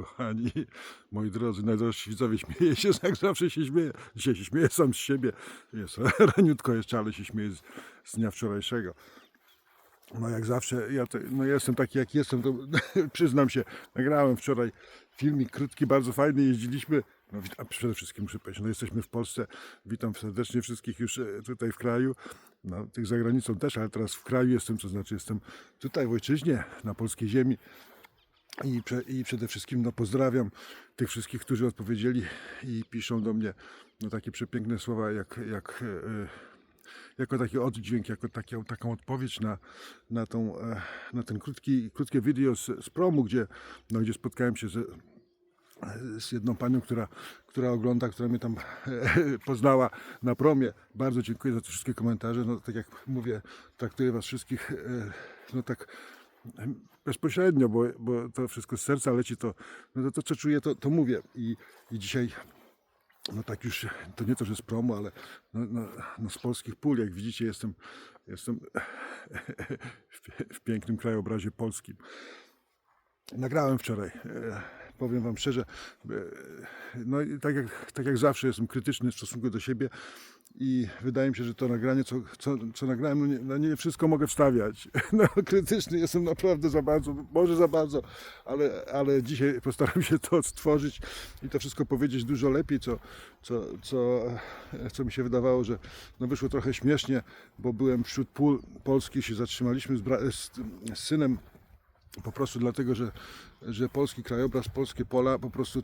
kochani, moi drodzy, najdrożsi widzowie, śmieję się, jak zawsze się śmieję. Dzisiaj się śmieję sam z siebie. Jest raniutko jeszcze, ale się śmieję z, z dnia wczorajszego. No jak zawsze, ja to, no jestem taki jak jestem, to przyznam się, nagrałem wczoraj filmik krótki, bardzo fajny, jeździliśmy, no a przede wszystkim muszę powiedzieć, no jesteśmy w Polsce, witam serdecznie wszystkich już e, tutaj w kraju, no tych za granicą też, ale teraz w kraju jestem, to znaczy jestem tutaj w ojczyźnie, na polskiej ziemi, i, I przede wszystkim no, pozdrawiam tych wszystkich, którzy odpowiedzieli i piszą do mnie no, takie przepiękne słowa, jak, jak, e, jako taki oddźwięk, jako takie, taką odpowiedź na, na, tą, e, na ten krótki, krótkie wideo z, z promu, gdzie, no, gdzie spotkałem się z, z jedną panią, która, która ogląda, która mnie tam poznała na promie. Bardzo dziękuję za te wszystkie komentarze. No, tak jak mówię, traktuję Was wszystkich e, no, tak bezpośrednio, bo, bo to wszystko z serca leci, to, no to, to co czuję, to, to mówię. I, I dzisiaj, no tak już, to nie to, że z promu, ale no, no, no z polskich pól, jak widzicie, jestem, jestem w, w pięknym krajobrazie polskim. Nagrałem wczoraj. e, Powiem Wam szczerze, e, no i tak jak, tak jak zawsze jestem krytyczny w stosunku do siebie i wydaje mi się, że to nagranie, co, co, co nagrałem, no nie, no nie wszystko mogę wstawiać. No, krytyczny jestem naprawdę za bardzo, może za bardzo, ale, ale dzisiaj postaram się to odtworzyć i to wszystko powiedzieć dużo lepiej, co, co, co, co mi się wydawało, że no wyszło trochę śmiesznie, bo byłem wśród pól polskich, się zatrzymaliśmy z, z, z synem po prostu dlatego, że, że polski krajobraz, polskie pola, po prostu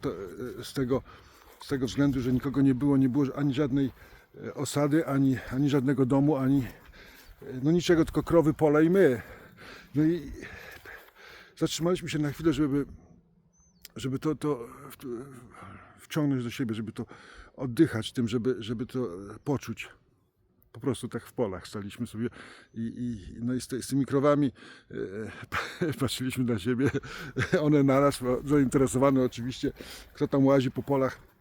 z, tego, z tego względu, że nikogo nie było, nie było ani żadnej e, osady, ani, ani żadnego domu, ani e, no niczego, tylko krowy, pola i my. No i zatrzymaliśmy się na chwilę, żeby, żeby to, to wciągnąć do siebie, żeby to oddychać tym, żeby, żeby to poczuć po prostu tak w polach staliśmy sobie i, i no i z, te, z tymi krowami e, patrzyliśmy na siebie, one naraz, zainteresowane oczywiście, kto tam łazi po polach.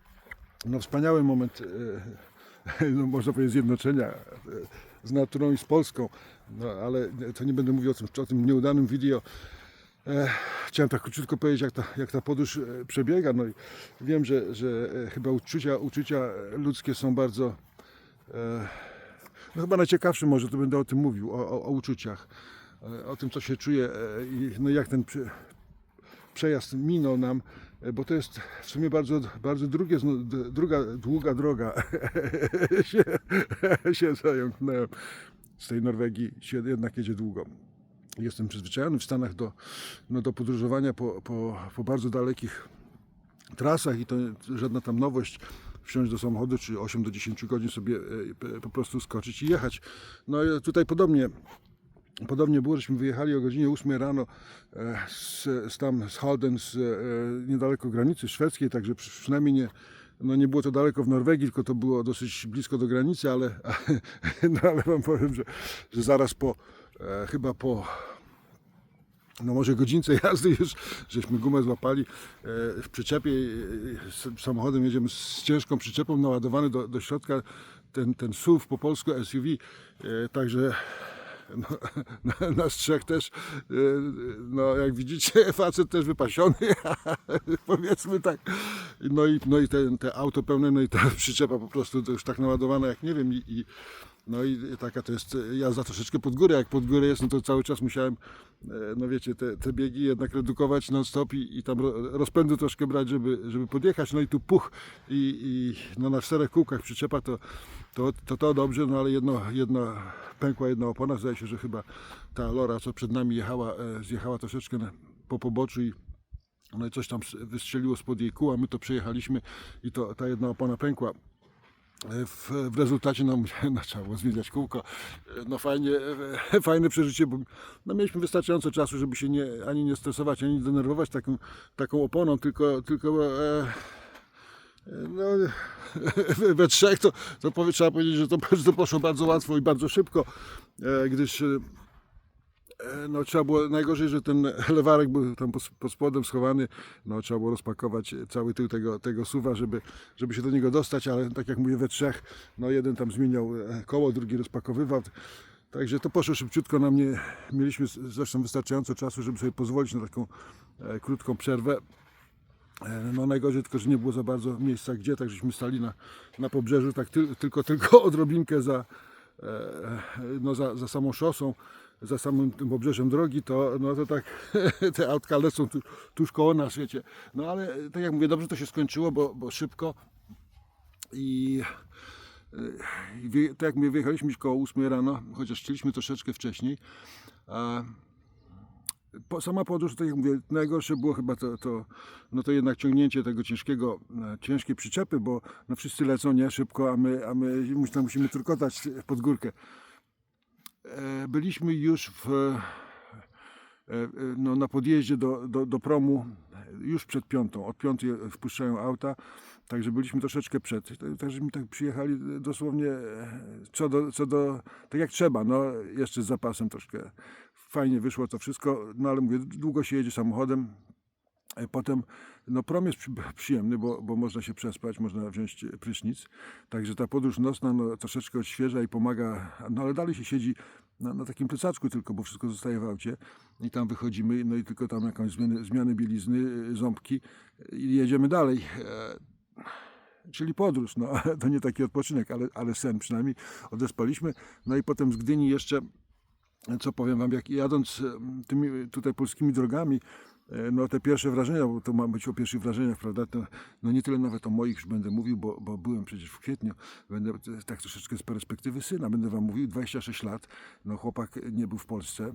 No wspaniały moment, e, no można powiedzieć zjednoczenia e, z naturą i z Polską, no ale to nie będę mówił o tym, o tym nieudanym wideo. E, chciałem tak króciutko powiedzieć, jak ta, jak ta podróż przebiega. No i wiem, że, że chyba uczucia, uczucia ludzkie są bardzo no chyba najciekawszy może to będę o tym mówił, o, o, o uczuciach, o tym co się czuje i no jak ten przejazd minął nam, bo to jest w sumie bardzo, bardzo drugie, druga, długa droga się, się. Z tej Norwegii się jednak jedzie długo. Jestem przyzwyczajony w Stanach do, no, do podróżowania po, po, po bardzo dalekich trasach i to żadna tam nowość wsiąść do samochodu, czy 8 do 10 godzin sobie e, po prostu skoczyć i jechać. No i tutaj podobnie, podobnie było, żeśmy wyjechali o godzinie 8 rano e, z, z tam z Halden, z e, niedaleko granicy szwedzkiej, także przy- przynajmniej nie, no nie było to daleko w Norwegii, tylko to było dosyć blisko do granicy, ale, no ale wam powiem, że, że zaraz po, e, chyba po no może godzince jazdy już, żeśmy gumę złapali w przyczepie, samochodem jedziemy z ciężką przyczepą naładowany do, do środka ten, ten SUV po polsku SUV, także nas trzech też, e, no jak widzicie facet też wypasiony, powiedzmy tak, no i, no i te, te auto pełne, no i ta przyczepa po prostu już tak naładowana jak nie wiem i, i no i taka to jest jazda troszeczkę pod górę. Jak pod górę jest, no to cały czas musiałem, e, no wiecie, te, te biegi jednak redukować non stop i, i tam ro- rozpędu troszkę brać, żeby, żeby podjechać. No i tu puch i, i no na czterech kółkach przyczepa to to, to, to dobrze, no ale jedno, jedna pękła jedna opona. Zdaje się, że chyba ta Lora, co przed nami jechała, e, zjechała troszeczkę po poboczu i no i coś tam wystrzeliło spod jej kół, a my to przejechaliśmy i to ta jedna opona pękła. W, w rezultacie no, no, trzeba było zmieniać kółko. No fajnie, e, fajne przeżycie, bo no, mieliśmy wystarczająco czasu, żeby się nie, ani nie stresować, ani nie denerwować taką, taką oponą, tylko, tylko e, e, no, we trzech to, to powie, trzeba powiedzieć, że to, że to poszło bardzo łatwo i bardzo szybko, e, gdyż e, E, No trzeba było, najgorzej, że ten lewarek był tam pod, pod spodem schowany, no trzeba było rozpakować cały tył tego, tego suwa, żeby, żeby się do niego dostać, ale tak jak mówię we trzech, no jeden tam zmieniał e, koło, drugi rozpakowywał, także to poszło szybciutko na mnie, mieliśmy zresztą wystarczająco czasu, żeby sobie pozwolić na taką e, krótką przerwę, E, No najgorzej tylko, że nie było za bardzo miejsca gdzie, tak żeśmy stali na, na pobrzeżu, tak tyl, tylko, tylko odrobinkę za, e, no za, za samą szosą, za samym tym obrzeżem drogi, to, no to tak te autka lecą tu, tuż koło nas, wiecie. No ale tak jak mówię, dobrze to się skończyło, bo, bo szybko i tak jak my wyjechaliśmy koło 8 rano, chociaż chcieliśmy troszeczkę wcześniej, a sama podróż, tak jak mówię, najgorsze było chyba to, to, no to jednak ciągnięcie tego ciężkiego, e, ciężkiej przyczepy, bo no wszyscy lecą nie szybko, a my, a my musimy turkotać pod górkę. E, Byliśmy już w, e, e, no, na podjeździe do, do, do promu już przed piątą. Od piątej wpuszczają auta, także byliśmy troszeczkę przed. Także mi tak przyjechali dosłownie co do, co do, tak jak trzeba, no jeszcze z zapasem troszkę. Fajnie wyszło to wszystko, no ale mówię, długo się jedzie samochodem. E, Potem, no prom jest przy- przyjemny, bo, bo można się przespać, można wziąć prysznic. Także ta podróż nocna no, troszeczkę odświeża i pomaga, no ale dalej się siedzi na, na takim plecaczku tylko, bo wszystko zostaje w aucie i tam wychodzimy, no i tylko tam jakąś zmianę, zmianę bielizny, y, ząbki i jedziemy dalej. E, Czyli podróż, no to nie taki odpoczynek, ale, ale sen przynajmniej. Odespaliśmy, no i potem z Gdyni jeszcze co powiem wam, jak jadąc tymi tutaj polskimi drogami, no te pierwsze wrażenia, bo to ma być o pierwszych wrażeniach, prawda, to, no nie tyle nawet o moich już będę mówił, bo, bo byłem przecież w kwietniu, będę e, tak troszeczkę z perspektywy syna, będę wam mówił, 26 lat, no chłopak nie był w Polsce,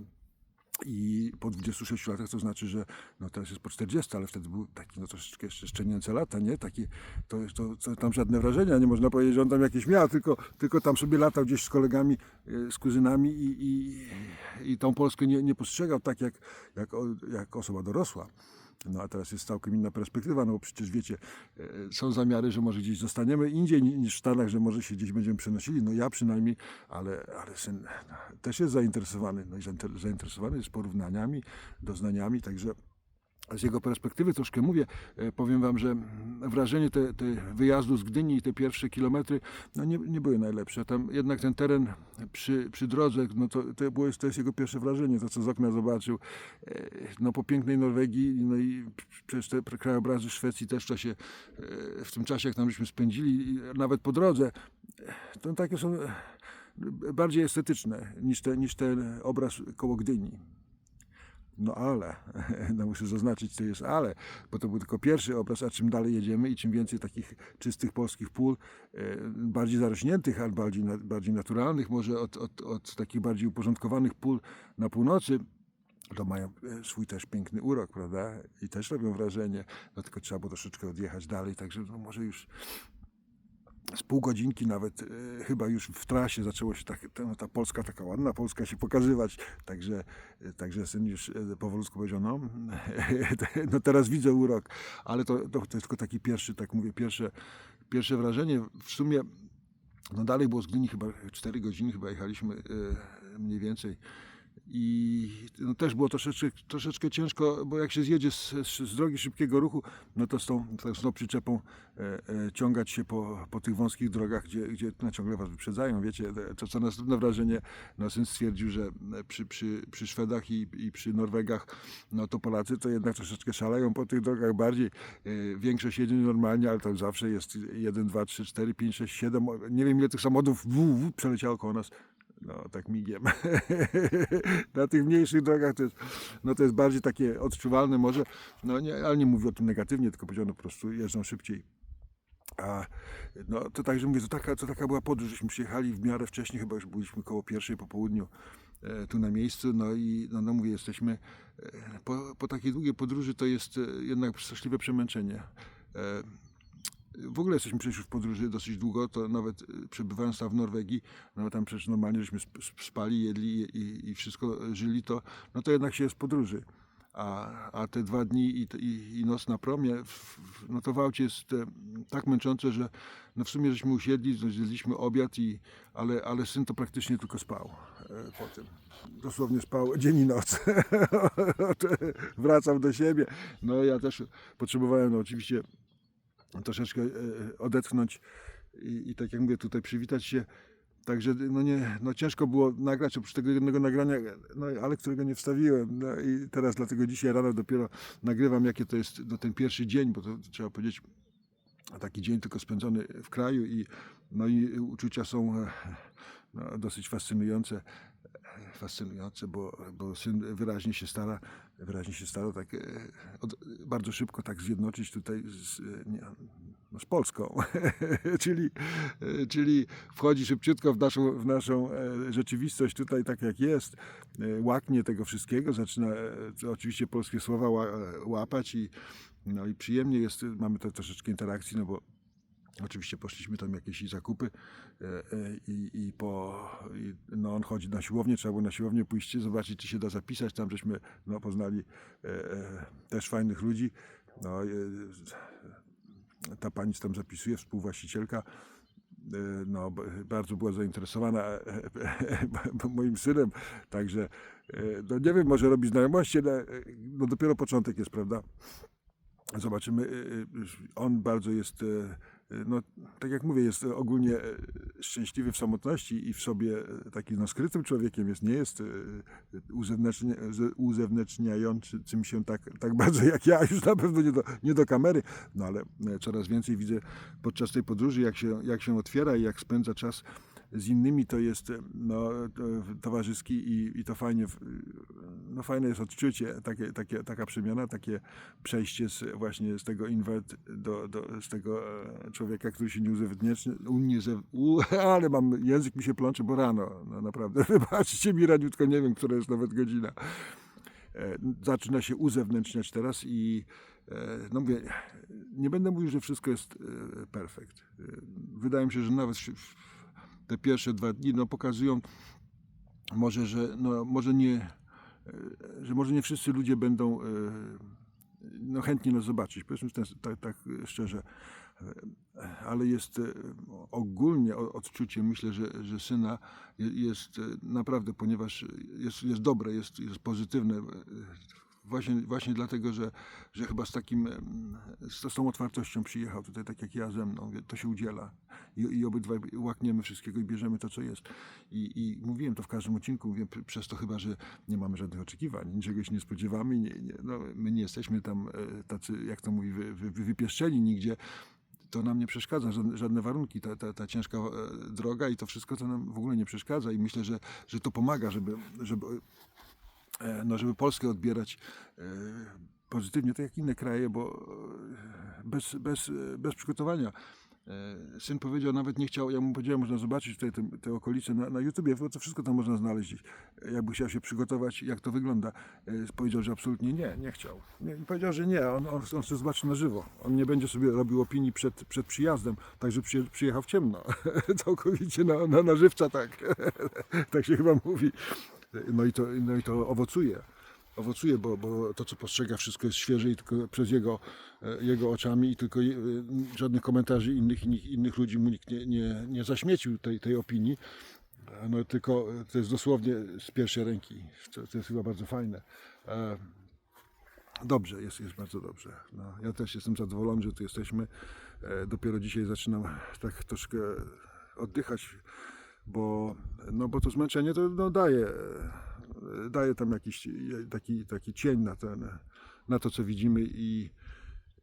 i po 26 latach to znaczy, że no teraz jest po 40, ale wtedy był taki no troszeczkę jeszcze szczenięce lata, nie? Taki, to, to, to tam żadne wrażenia, nie można powiedzieć, że on tam jakieś miał, tylko, tylko tam sobie latał gdzieś z kolegami, e, z kuzynami i, i, i tą Polskę nie, nie postrzegał tak jak, jak, jak osoba dorosła. No a teraz jest całkiem inna perspektywa, no bo przecież wiecie, e, są zamiary, że może gdzieś zostaniemy indziej ni- niż w Stanach, że może się gdzieś będziemy przenosili, no ja przynajmniej, ale, ale syn też jest zainteresowany, no i zainter- zainteresowany jest porównaniami, doznaniami, także z jego perspektywy troszkę mówię, e, powiem wam, że wrażenie te, te wyjazdu z Gdyni i te pierwsze kilometry no nie, nie były najlepsze. Tam jednak ten teren przy, przy drodze, no to, to, było, to jest jego pierwsze wrażenie, to co z okna zobaczył. E, No po pięknej Norwegii, no i przecież te krajobrazy Szwecji też w czasie, w tym czasie jak tam żeśmy spędzili, nawet po drodze, to takie są e, bardziej estetyczne niż, te, niż ten obraz koło Gdyni. No ale, no muszę zaznaczyć, to jest ale, bo to był tylko pierwszy obraz, a czym dalej jedziemy i czym więcej takich czystych polskich pól, e, bardziej zarośniętych, ale bardziej, bardziej naturalnych, może od, od, od takich bardziej uporządkowanych pól na północy, to mają e, swój też piękny urok, prawda? I też robią wrażenie, no tylko trzeba było troszeczkę odjechać dalej, także no może już z pół godzinki nawet e, chyba już w trasie zaczęło się tak, ta, ta Polska, taka ładna Polska się pokazywać, także, także syn już e, powolutku powiedział, no, no teraz widzę urok, ale to, to, to jest tylko taki pierwszy, tak mówię, pierwsze, pierwsze wrażenie, w sumie no dalej było z Gdyni chyba 4 godziny, chyba jechaliśmy e, mniej więcej. I no, też było troszeczkę, troszeczkę ciężko, bo jak się zjedzie z, z, drogi szybkiego ruchu, no to z tą, z tą przyczepą e, e, ciągać się po, po tych wąskich drogach, gdzie, gdzie no, ciągle was wyprzedzają. Wiecie, to co następne wrażenie, no syn stwierdził, że przy, przy, przy Szwedach i, i przy Norwegach, no to Polacy to jednak troszeczkę szaleją po tych drogach bardziej. E, większość jedzie normalnie, ale tam zawsze jest 1, 2, 3, 4, 5, 6, 7, nie wiem ile tych samochodów w, w, przeleciało koło nas. No, tak migiem. Na tych mniejszych drogach to jest, no to jest bardziej takie odczuwalne może, no nie, ale nie mówię o tym negatywnie, tylko powiedziano po prostu jeżdżą szybciej. A no to także mówię, to taka, to taka była podróż, żeśmy przyjechali w miarę wcześniej, chyba już byliśmy koło pierwszej po południu e, tu na miejscu, no i no, no mówię, jesteśmy e, po, po takiej długiej podróży to jest e, jednak straszliwe przemęczenie. W ogóle jesteśmy przecież w podróży dosyć długo, to nawet y, przebywając tam w Norwegii, no tam przecież normalnie żeśmy sp- sp- spali, jedli i, i wszystko żyli, to, no to jednak się jest podróży. A, a te dwa dni i, i, i noc na promie, w, no to w aucie jest e, tak męczące, że no w sumie żeśmy usiedli, no zjedliśmy obiad, i, ale, ale syn to praktycznie tylko spał e, po tym. Dosłownie spał dzień i noc. Wracał do siebie. No ja też potrzebowałem no, oczywiście troszeczkę e, odetchnąć i, i tak jak mówię, tutaj przywitać się Także no nie, no ciężko było nagrać oprócz tego jednego nagrania, no ale którego nie wstawiłem. No i teraz dlatego dzisiaj rano dopiero nagrywam, jakie to jest no, ten pierwszy dzień, bo to, to trzeba powiedzieć, taki dzień tylko spędzony w kraju i, no i uczucia są e, no, dosyć fascynujące. Fascynujące, bo, bo syn wyraźnie się stara, wyraźnie się stara tak e, od, bardzo szybko tak zjednoczyć tutaj z, e, nie, no, z Polską. czyli, e, czyli wchodzi szybciutko w naszą, w naszą rzeczywistość tutaj tak jak jest, łaknie tego wszystkiego, zaczyna oczywiście polskie słowa ła- łapać i, no i przyjemnie jest, mamy to troszeczkę interakcji, no bo Oczywiście poszliśmy tam jakieś zakupy e, e, i, i po, i, no on chodzi na siłownię, trzeba było na siłownię pójść, zobaczyć czy się da zapisać, tam żeśmy no, poznali e, e, też fajnych ludzi. No, e, ta pani co tam zapisuje, współwłaścicielka, no, bardzo była zainteresowana moim synem, także no, nie wiem, może robi znajomości, ale no, dopiero początek jest, prawda? Zobaczymy. On bardzo jest, no, tak jak mówię, jest ogólnie e, szczęśliwy w samotności i w sobie e, taki no, skrytym człowiekiem jest, nie jest e, uzewnętrznia, ze- uzewnętrzniającym się tak, tak bardzo jak ja, już na pewno nie do, nie do kamery, no ale coraz więcej widzę podczas tej podróży, jak się, jak się otwiera i jak spędza czas z innymi, to jest no, to towarzyski i, i to fajnie, no, fajne jest odczucie, takie, takie, taka przemiana, takie przejście z, właśnie z tego inwert do, do, z tego e, człowieka, który się nie uzewnętrznia, uniezew, u, ale mam, język mi się plącze, bo rano, no naprawdę, wybaczcie mi raniutko, nie wiem, która jest nawet godzina. E, Zaczyna się uzewnętrzniać teraz i e, no mówię, nie będę mówił, że wszystko jest perfekt. Wydaje mi się, że nawet te pierwsze dwa dni no, pokazują może, że no, może nie, e, że może nie wszyscy ludzie będą e, no, chętni nas zobaczyć, powiedzmy tak, tak szczerze, E, ale jest ogólnie odczucie, myślę, że, że syna je- jest naprawdę, ponieważ jest, jest dobre, jest, jest pozytywne, właśnie, właśnie dlatego, że, że chyba z takim, z, tą otwartością przyjechał tutaj, tak jak ja ze mną, to się udziela. I, i obydwaj łakniemy wszystkiego i bierzemy to, co jest. I, i mówiłem to w każdym odcinku, mówię, p- przez to chyba, że nie mamy żadnych oczekiwań, niczego się nie spodziewamy, nie, nie, no, my nie jesteśmy tam e, tacy, jak to mówi, wy, wy, wypieszczeni nigdzie, to nam nie przeszkadza, żadne, warunki, ta, ta, ta ciężka e, droga i to wszystko to nam w ogóle nie przeszkadza. I myślę, że, że to pomaga, żeby, żeby, no, żeby Polskę odbierać e, pozytywnie, tak jak inne kraje, bo e, bez, bez, e, bez przygotowania. E, Syn powiedział, nawet nie chciał, ja mu powiedziałem, można zobaczyć tutaj te, te okolice na, na YouTubie, bo to wszystko tam można znaleźć. Jakby chciał się przygotować, jak to wygląda. E, Powiedział, że absolutnie nie, nie chciał. Nie, powiedział, że nie, on, on, on chce zobaczyć na żywo. On nie będzie sobie robił opinii przed, przed przyjazdem, także przyje, przyjechał w ciemno. Całkowicie na, na, na żywca, tak. tak się chyba mówi. No i to, no i to owocuje owocuje, bo, bo to, co postrzega, wszystko jest świeże i tylko przez jego, e, jego oczami i tylko e, żadnych komentarzy innych, innych, innych ludzi mu nikt nie, nie, nie zaśmiecił tej, tej opinii. No tylko e, to jest dosłownie z pierwszej ręki. To, to jest chyba bardzo fajne. Dobrze, jest, jest bardzo dobrze. No, ja też jestem zadowolony, że tu jesteśmy. Dopiero dzisiaj zaczynam tak troszkę oddychać, bo, no, bo to zmęczenie to no, daje, e, daje tam jakiś taki, taki cień na, ten, na to, co widzimy i,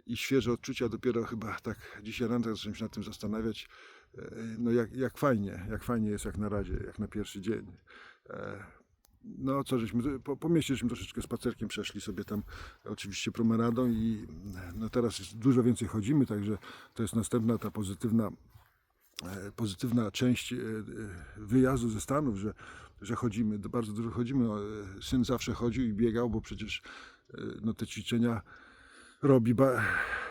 i świeże odczucia dopiero chyba tak dzisiaj rano zacząłem się nad tym zastanawiać, e, no jak, jak fajnie, jak fajnie jest jak na razie, jak na pierwszy dzień. E, No co żeśmy, po, po mieście żeśmy troszeczkę spacerkiem przeszli sobie tam oczywiście promenadą i no teraz dużo więcej chodzimy, także to jest następna ta pozytywna e, pozytywna część e, e, wyjazdu ze Stanów, że, że chodzimy, bardzo dużo chodzimy. O, e, Syn zawsze chodził i biegał, bo przecież e, no, te ćwiczenia robi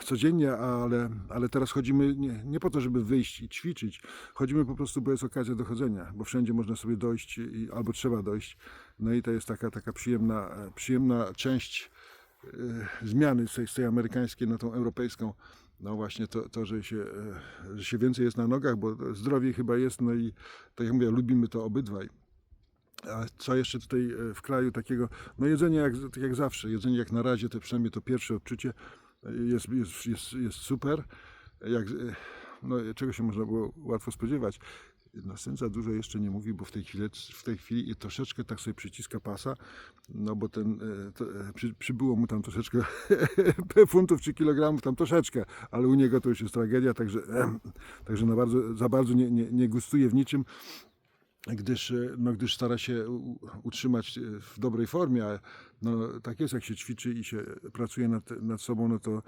codziennie, ale, ale teraz chodzimy nie, nie po to, żeby wyjść i ćwiczyć. Chodzimy po prostu, bo jest okazja do chodzenia, bo wszędzie można sobie dojść i, albo trzeba dojść. No i to jest taka, taka przyjemna, e, przyjemna część e, zmiany z tej, z tej amerykańskiej na tą europejską. No właśnie to, to że, się, e, że się więcej jest na nogach, bo zdrowiej chyba jest, no i tak jak mówię, lubimy to obydwaj. A co jeszcze tutaj e, w kraju takiego, no jedzenie jak, tak jak zawsze, jedzenie jak na razie, to przynajmniej to pierwsze odczucie e, jest, jest, jest, jest super. Jak, no, czego się można było łatwo spodziewać. No syn za dużo jeszcze nie mówi, bo w tej chwili, w tej chwili troszeczkę tak sobie przyciska pasa, no bo ten, e, to, e, przy, przybyło mu tam troszeczkę funtów czy kilogramów, tam troszeczkę, ale u niego to już jest tragedia, także, także na bardzo, za bardzo nie, nie, nie gustuje w niczym gdyż, e, no, gdyż stara się utrzymać w dobrej formie, no, tak jest, jak się ćwiczy i się pracuje nad, nad sobą, no to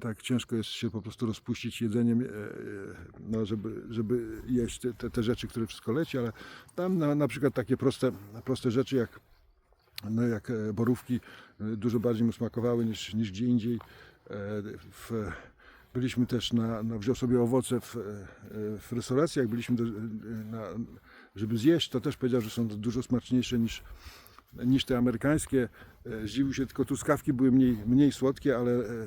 tak ciężko jest się po prostu rozpuścić jedzeniem, e, e, no, żeby, żeby jeść te, te, te rzeczy, które wszystko leci, ale tam na, na przykład takie proste, proste rzeczy jak no jak e, borówki dużo bardziej mu smakowały niż, niż gdzie indziej. W, byliśmy też na, na wziął sobie owoce w, w restauracji, jak byliśmy do, na, żeby zjeść, to też powiedział, że są dużo smaczniejsze niż, niż te amerykańskie. E, Zdziwił się, tylko truskawki były mniej, mniej słodkie, ale e,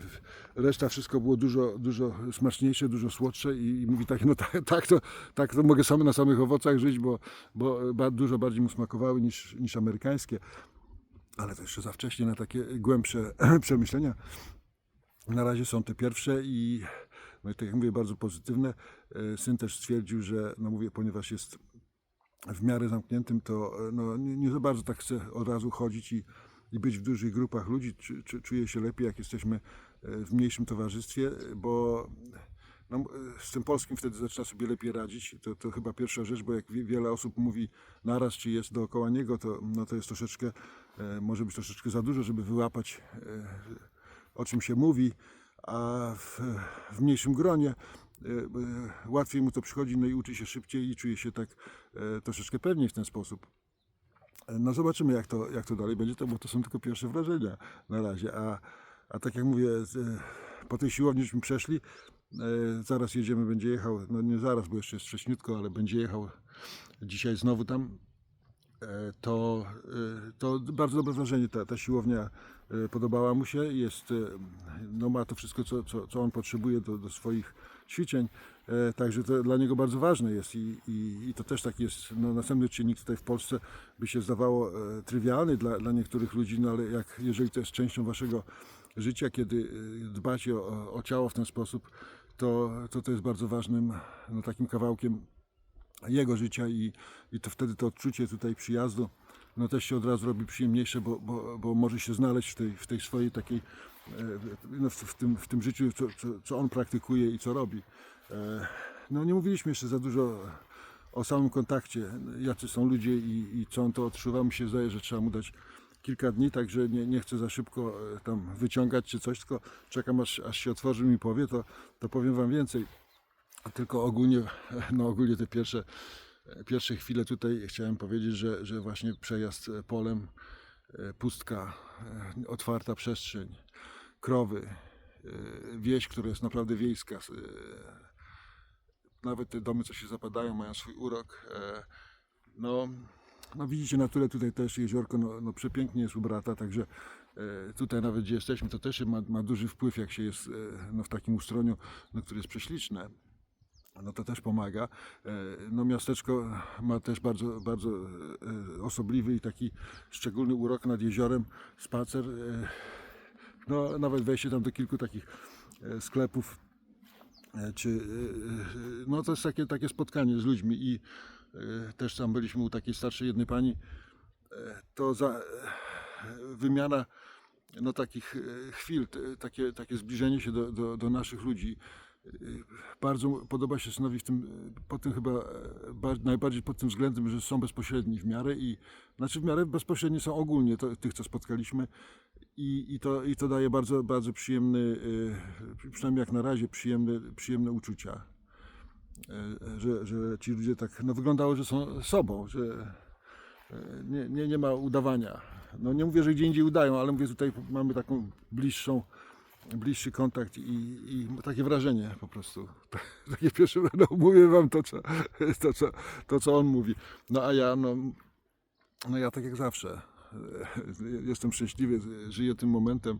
reszta wszystko było dużo, dużo smaczniejsze, dużo słodsze i, i mówi tak, no tak, tak, to, tak to mogę sam na samych owocach żyć, bo, bo dużo bardziej mu smakowały niż, niż amerykańskie ale to jeszcze za wcześnie na takie głębsze przemyślenia. Na razie są te pierwsze i, no i tak jak mówię, bardzo pozytywne. E, Syn też stwierdził, że, no mówię, ponieważ jest w miarę zamkniętym, to e, no, nie, nie za bardzo tak chce od razu chodzić i, i być w dużych grupach ludzi. Czy, czy, czuje się lepiej, jak jesteśmy e, w mniejszym towarzystwie, bo no, e, z tym polskim wtedy zaczyna sobie lepiej radzić. To, to chyba pierwsza rzecz, bo jak wie- wiele osób mówi naraz, czy jest dookoła niego, to, no, to jest troszeczkę, może być troszeczkę za dużo, żeby wyłapać o czym się mówi, a w, w mniejszym gronie łatwiej mu to przychodzi, no i uczy się szybciej i czuje się tak e, troszeczkę pewniej w ten sposób. E, No zobaczymy, jak to, jak to dalej będzie, to, bo to są tylko pierwsze wrażenia na razie. A, a tak jak mówię, e, po tej siłowni żeśmy przeszli, e, zaraz jedziemy, będzie jechał, no nie zaraz, bo jeszcze jest wcześniutko, ale będzie jechał dzisiaj znowu tam, e, to, e, to bardzo dobre wrażenie. Ta, ta siłownia e, podobała mu się. Jest, e, no ma to wszystko, co, co, co on potrzebuje do, do swoich ćwiczeń. E, Także to dla niego bardzo ważne jest i, i, i to też tak jest. No, następny czynnik tutaj w Polsce by się zdawało e, trywialny dla, dla niektórych ludzi, no ale jak, jeżeli to jest częścią waszego życia, kiedy e, dbacie o, o ciało w ten sposób, to, to to jest bardzo ważnym no, takim kawałkiem jego życia i, i to wtedy to odczucie tutaj przyjazdu no też się od razu robi przyjemniejsze, bo, bo, bo może się znaleźć w tej, w tej swojej takiej, e, no w, w, tym, w tym życiu, co, co, co on praktykuje i co robi. E, No nie mówiliśmy jeszcze za dużo o samym kontakcie, jacy są ludzie i, i co on to odczuwa. Mi się zdaje, że trzeba mu dać kilka dni, także nie, nie chcę za szybko e, tam wyciągać czy coś, tylko czekam aż, aż się otworzy mi powie, to, to powiem Wam więcej. Tylko ogólnie, no ogólnie te pierwsze, pierwsze chwile tutaj chciałem powiedzieć, że, że właśnie przejazd e, polem, e, pustka, e, otwarta przestrzeń, krowy, wieś, która jest naprawdę wiejska. Nawet te domy, co się zapadają, mają swój urok. No, no widzicie naturę tutaj też, jeziorko no, no przepięknie jest ubrata, także e, tutaj nawet gdzie jesteśmy, to też ma, ma duży wpływ, jak się jest no, w takim ustroniu, no, które jest prześliczne no to też pomaga. E, No miasteczko ma też bardzo, bardzo e, osobliwy i taki szczególny urok nad jeziorem, spacer. e, No nawet wejście tam do kilku takich sklepów, czy, no to jest takie, takie spotkanie z ludźmi i też tam byliśmy u takiej starszej jednej pani, to za, wymiana no, takich chwil, takie, takie zbliżenie się do, do, do naszych ludzi. Bardzo podoba się synowi w tym, pod tym chyba e, bar- najbardziej pod tym względem, że są bezpośredni w miarę i znaczy w miarę bezpośredni są ogólnie to, tych, co spotkaliśmy i, i, to, i to daje bardzo, bardzo przyjemny, e, przynajmniej jak na razie, przyjemne, przyjemne uczucia. E, Że, że ci ludzie tak, no wyglądało, że są sobą, że nie, nie, nie ma udawania. No nie mówię, że gdzie indziej udają, ale mówię, tutaj mamy taką bliższą, bliższy kontakt i, i takie wrażenie po prostu. Takie pierwsze, no mówię wam to co, to, co, to, co on mówi. No a ja, no, no ja tak jak zawsze. e, Jestem szczęśliwy, żyję tym momentem,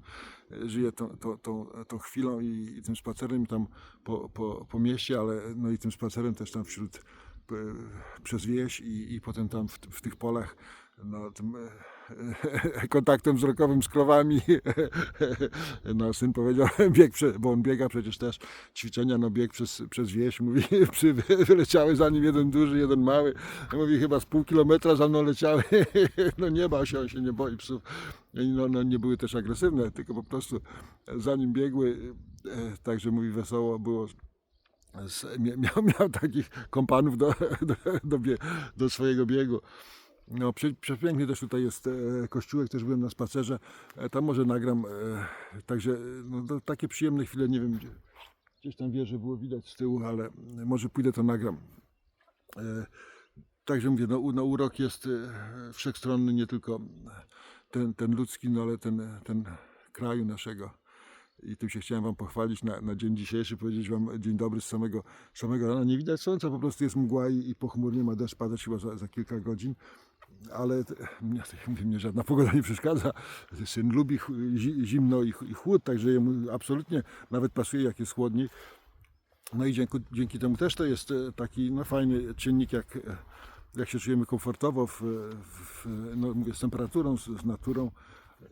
żyję tą, tą, tą, tą chwilą i, i tym spacerem tam po, po, po mieście, ale no i tym spacerem też tam wśród e, przez wieś i, i potem tam w, w tych polach no, tym kontaktem wzrokowym z krowami. No, syn powiedział, bieg, bo on biega przecież też ćwiczenia, no bieg przez, przez wieś, mówi, przy, wyleciały za nim jeden duży, jeden mały. Mówi, chyba z pół kilometra za mną leciały. No nie bał się, on się nie boi psów. No, no, nie były też agresywne, tylko po prostu za nim biegły. e, Także mówi, wesoło było miał, miał takich kompanów do, do, do, do swojego biegu. No, prze, przepiękny też tutaj jest e, kościółek, też byłem na spacerze. E, tam może nagram. E, także no, takie przyjemne chwile, nie wiem, gdzie, gdzieś tam wieże było widać z tyłu, ale może pójdę to nagram. Także mówię, no, no urok jest wszechstronny, nie tylko ten, ten ludzki, no ale ten, ten kraju naszego. I tym się chciałem Wam pochwalić na, na dzień dzisiejszy, powiedzieć Wam dzień dobry z samego, samego rana. Nie widać słońca, po prostu jest mgła i, i pochmurnie ma deszcz padać chyba za, za kilka godzin. Ale mnie, mnie żadna pogoda nie przeszkadza. Syn lubi zimno i chłód, także jemu absolutnie nawet pasuje jak jest chłodniej. No i dzięki, dzięki temu też to jest e, taki no, fajny czynnik, jak, e, jak się czujemy komfortowo w, w, no, mówię, z temperaturą, z, z naturą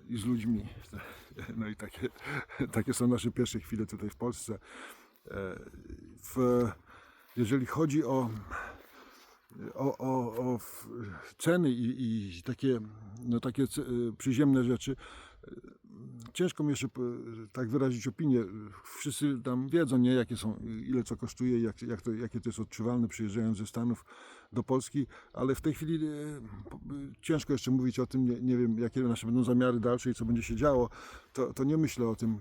i z ludźmi. No i takie, takie są nasze pierwsze chwile tutaj w Polsce. E, W, jeżeli chodzi o, o, o, o ceny i, i takie, no, takie ce- przyziemne rzeczy, ciężko mi jeszcze tak wyrazić opinię. Wszyscy tam wiedzą, nie, jakie są, ile co kosztuje, jak, jak to, jakie to jest odczuwalne przyjeżdżając ze Stanów do Polski, ale w tej chwili e, p- ciężko jeszcze mówić o tym, nie, nie wiem, jakie nasze będą zamiary dalsze i co będzie się działo, to, to nie myślę o tym.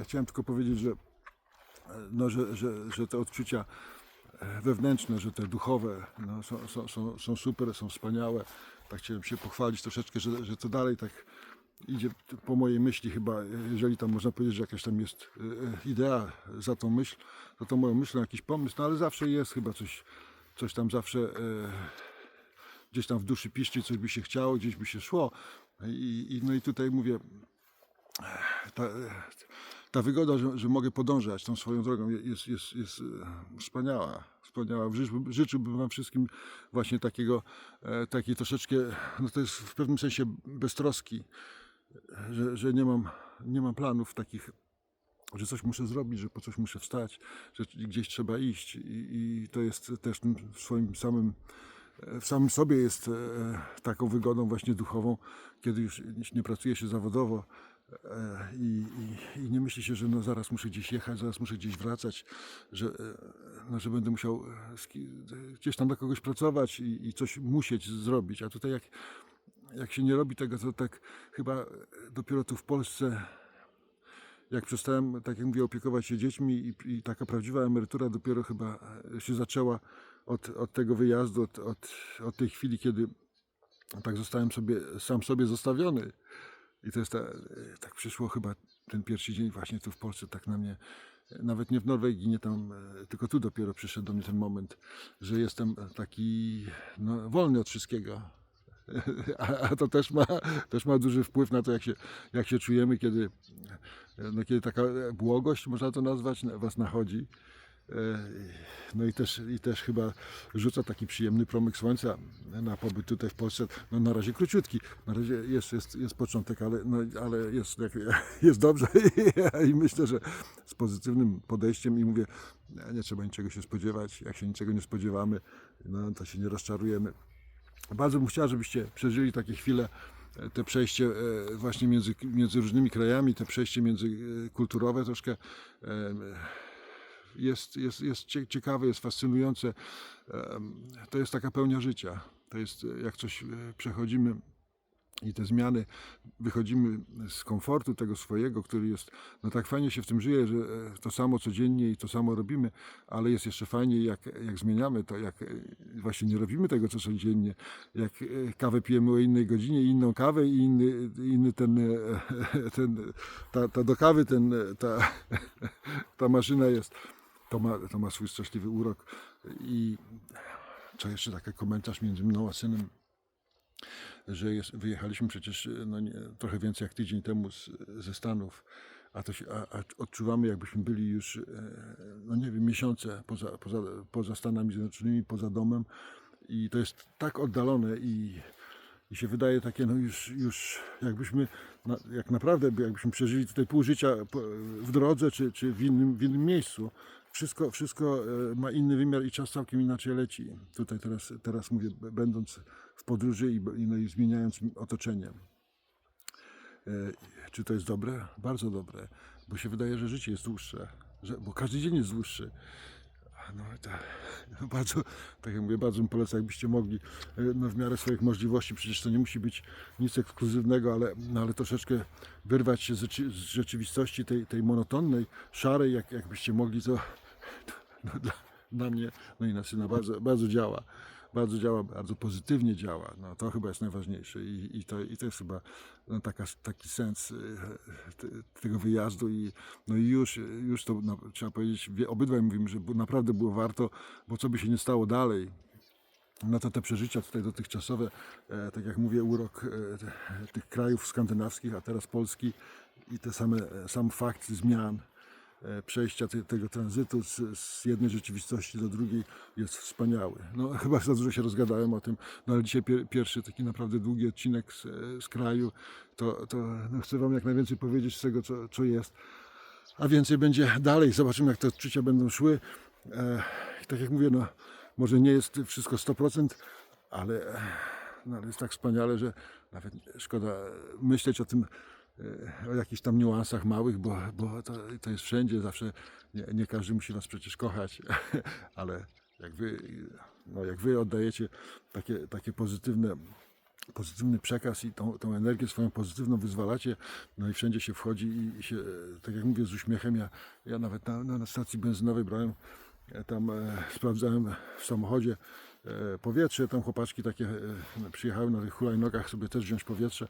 E, Chciałem tylko powiedzieć, że, e, no, że, że, że te odczucia wewnętrzne, że te duchowe no, są, są, są, są super, są wspaniałe. Tak chciałem się pochwalić troszeczkę, że, że to dalej tak idzie po mojej myśli chyba, jeżeli tam można powiedzieć, że jakaś tam jest e, idea za tą myśl, za tą moją myślą jakiś pomysł, no ale zawsze jest chyba coś, coś tam zawsze e, gdzieś tam w duszy piszczy, coś by się chciało, gdzieś by się szło. I, i, no i tutaj mówię, ta, ta wygoda, że, że mogę podążać tą swoją drogą jest, jest, jest e, wspaniała. wspaniała. Życzyłbym, życzyłbym Wam wszystkim właśnie takiego, e, takiej troszeczkę, no to jest w pewnym sensie beztroski, że, że nie, mam, nie mam planów takich, że coś muszę zrobić, że po coś muszę wstać, że gdzieś trzeba iść i, i to jest też w swoim samym w samym sobie jest e, taką wygodą właśnie duchową, kiedy już nie pracuje się zawodowo e, i, i, i nie myśli się, że no zaraz muszę gdzieś jechać, zaraz muszę gdzieś wracać, że, e, no, że będę musiał e, gdzieś tam dla kogoś pracować i, i coś musieć zrobić. A tutaj jak, jak się nie robi tego, to tak chyba dopiero tu w Polsce jak przestałem, tak jak mówię, opiekować się dziećmi i, i taka prawdziwa emerytura dopiero chyba e, się zaczęła od, od tego wyjazdu, od, od, od tej chwili, kiedy tak zostałem sobie, sam sobie zostawiony. I to jest ta, e, tak przyszło chyba ten pierwszy dzień właśnie tu w Polsce, tak na mnie, e, nawet nie w Norwegii, nie tam, e, tylko tu dopiero przyszedł do mnie ten moment, że jestem taki no, wolny od wszystkiego. A, a to też ma, też ma duży wpływ na to, jak się, jak się czujemy, kiedy, no, kiedy taka błogość, można to nazwać, na- was nachodzi. E, No i też, i też chyba rzuca taki przyjemny promyk słońca na pobyt tutaj w Polsce. No na razie króciutki, na razie jest, jest, jest początek, ale, no, ale jest, jest dobrze i myślę, że z pozytywnym podejściem i mówię, nie trzeba niczego się spodziewać, jak się niczego nie spodziewamy, no to się nie rozczarujemy. Bardzo bym chciał, żebyście przeżyli takie chwile, e, te przejście e, właśnie między, między różnymi krajami, te przejście międzykulturowe troszkę jest, jest, jest cie- ciekawe, jest fascynujące. To jest taka pełnia życia. To jest jak coś e, przechodzimy i te zmiany, wychodzimy z komfortu tego swojego, który jest, no tak fajnie się w tym żyje, że e, to samo codziennie i to samo robimy, ale jest jeszcze fajniej, jak, jak zmieniamy to, jak e, właśnie nie robimy tego, co codziennie, jak kawę pijemy o innej godzinie, inną kawę i inny, inny ten, ten ta, ta do kawy, ten, ta, ta maszyna jest, to ma, to ma swój straszliwy urok i co jeszcze taki komentarz między mną a synem, że jest, wyjechaliśmy przecież no nie, trochę więcej jak tydzień temu z, ze Stanów, a, to się, a, a odczuwamy jakbyśmy byli już, e, no nie wiem, miesiące poza, poza, poza Stanami Zjednoczonymi, poza domem i to jest tak oddalone i i się wydaje takie, no już, już jakbyśmy, na, jak naprawdę, by- jakbyśmy przeżyli tutaj pół życia w drodze, czy, czy w, innym, w innym miejscu. Wszystko, wszystko e, ma inny wymiar i czas całkiem inaczej leci. Tutaj teraz, teraz mówię, będąc w podróży i, no, i zmieniając otoczenie. E, Czy to jest dobre? Bardzo dobre, bo się wydaje, że życie jest dłuższe, że, bo każdy dzień jest dłuższy. No, tak, bardzo, tak jak mówię, bardzo bym polecał, jakbyście mogli e, no, w miarę swoich możliwości, przecież to nie musi być nic ekskluzywnego, ale, no, ale troszeczkę wyrwać się z, z rzeczywistości tej, tej monotonnej, szarej, jak, jakbyście mogli, to no, dla, dla mnie, no i na syna bardzo, bardzo działa. Bardzo działa, bardzo pozytywnie działa. No, to chyba jest najważniejsze i, i, to, i to jest chyba no, taka, taki sens y, te, tego wyjazdu i, no i już, już to no, trzeba powiedzieć, wie- obydwaj mówimy, że naprawdę było warto, bo co by się nie stało dalej, no to te przeżycia tutaj dotychczasowe, e, tak jak mówię, urok e, tych krajów skandynawskich, a teraz Polski i te same, e, sam fakt zmian, przejścia te, tego tranzytu z, z jednej rzeczywistości do drugiej jest wspaniały. No chyba za dużo się rozgadałem o tym, no ale dzisiaj pier, pierwszy taki naprawdę długi odcinek z, e, z kraju, to, to no, chcę Wam jak najwięcej powiedzieć z tego, co, co jest. A więcej będzie dalej. Zobaczymy, jak te odczucia będą szły. E, tak jak mówię, no, może nie jest wszystko 100%, ale, e, no, ale jest tak wspaniale, że nawet szkoda myśleć o tym, e, o jakichś tam niuansach małych, bo, bo to, to jest wszędzie. Zawsze nie, nie każdy musi Was przecież kochać, ale jak Wy, no, jak wy oddajecie takie, takie pozytywne pozytywny przekaz i tą, tą energię swoją pozytywną wyzwalacie, no i wszędzie się wchodzi i, się, e, tak jak mówię, z uśmiechem, ja, ja nawet na, na, na stacji benzynowej brałem, e, tam e, sprawdzałem w samochodzie e, powietrze, tam chłopaczki takie e, przyjechały na tych hulajnogach sobie też wziąć powietrze,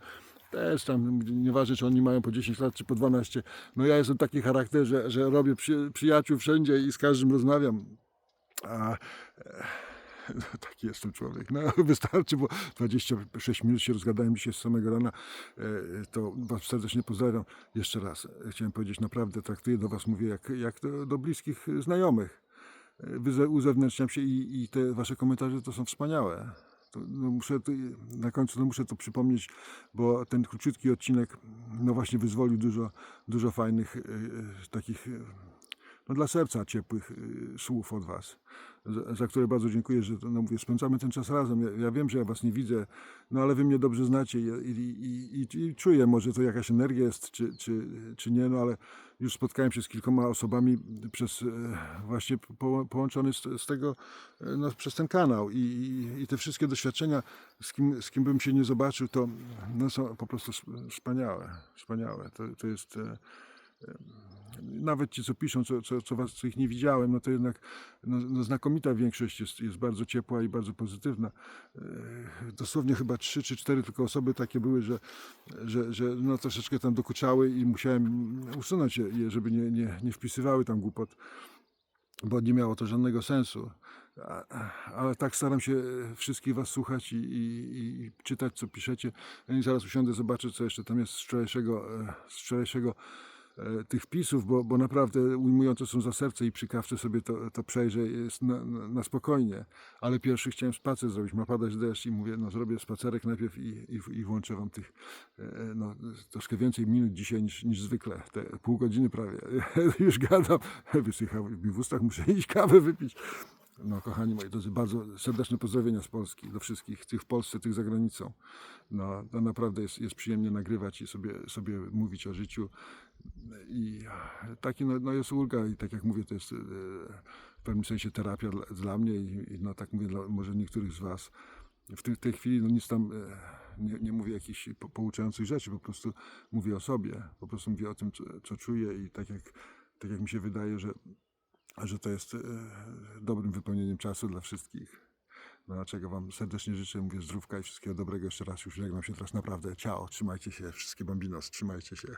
też tam, nieważne czy oni mają po 10 lat czy po 12, no ja jestem taki charakter, że, że robię przy, przyjaciół wszędzie i z każdym rozmawiam, a no, taki jestem człowiek. No wystarczy, bo 26 minut się rozgadałem dzisiaj z samego rana. E, To Was serdecznie pozdrawiam. Jeszcze raz e, chciałem powiedzieć, naprawdę traktuję do Was, mówię jak, jak do, do bliskich e, znajomych. E, Uzewnętrzniam się i, i te Wasze komentarze to są wspaniałe. To, no, muszę to, na końcu no, muszę to przypomnieć, bo ten króciutki odcinek no właśnie wyzwolił dużo, dużo fajnych e, e, takich e, no, dla serca ciepłych y, słów od Was, za, za które bardzo dziękuję, że no, mówię, spędzamy ten czas razem. Ja, ja wiem, że ja Was nie widzę, no ale Wy mnie dobrze znacie i, i, i, i, czuję, może to jakaś energia jest, czy, czy, czy nie, no ale już spotkałem się z kilkoma osobami przez e, właśnie po, połączony z, z tego, e, no, przez ten kanał I, i, i te wszystkie doświadczenia, z kim, z kim bym się nie zobaczył, to no, są po prostu sp- wspaniałe, wspaniałe. To, to jest... Nawet ci, co piszą, co, co, co, was, co ich nie widziałem, no to jednak no, no znakomita większość jest, jest bardzo ciepła i bardzo pozytywna. E, Dosłownie chyba trzy czy cztery tylko osoby takie były, że, że, że no troszeczkę tam dokuczały i musiałem usunąć je, żeby nie, nie, nie wpisywały tam głupot, bo nie miało to żadnego sensu. Ale tak staram się wszystkich Was słuchać i, i, i czytać, co piszecie. Ja zaraz usiądę, zobaczę, co jeszcze tam jest z wczorajszego, e, z wczorajszego tych wpisów, bo, bo naprawdę ujmujące są za serce i przy kawce sobie to, to przejrzę, na, na, spokojnie. Ale pierwszy chciałem spacer zrobić, ma padać deszcz i mówię, no zrobię spacerek najpierw i, i, i włączę Wam tych e, no, troszkę więcej minut dzisiaj niż, niż zwykle, te pół godziny prawie. Już gadam, wysychało mi w ustach, muszę iść kawę wypić. No kochani moi drodzy, bardzo serdeczne pozdrowienia z Polski do wszystkich, tych w Polsce, tych za granicą. No, to naprawdę jest, jest przyjemnie nagrywać i sobie, sobie mówić o życiu. I taki no, no jest ulga i tak jak mówię, to jest e, w pewnym sensie terapia dla, mnie i, i no tak mówię, dla może niektórych z Was. W tej, tej chwili no nic tam e, nie, nie mówię jakichś po, pouczających rzeczy, po prostu mówię o sobie, po prostu mówię o tym, co, co czuję i tak jak, tak jak mi się wydaje, że że to jest e, dobrym wypełnieniem czasu dla wszystkich. No, Wam serdecznie życzę, mówię zdrówka i wszystkiego dobrego. Jeszcze raz już żegnam się teraz naprawdę. Ciao, trzymajcie się, wszystkie bambinos, trzymajcie się.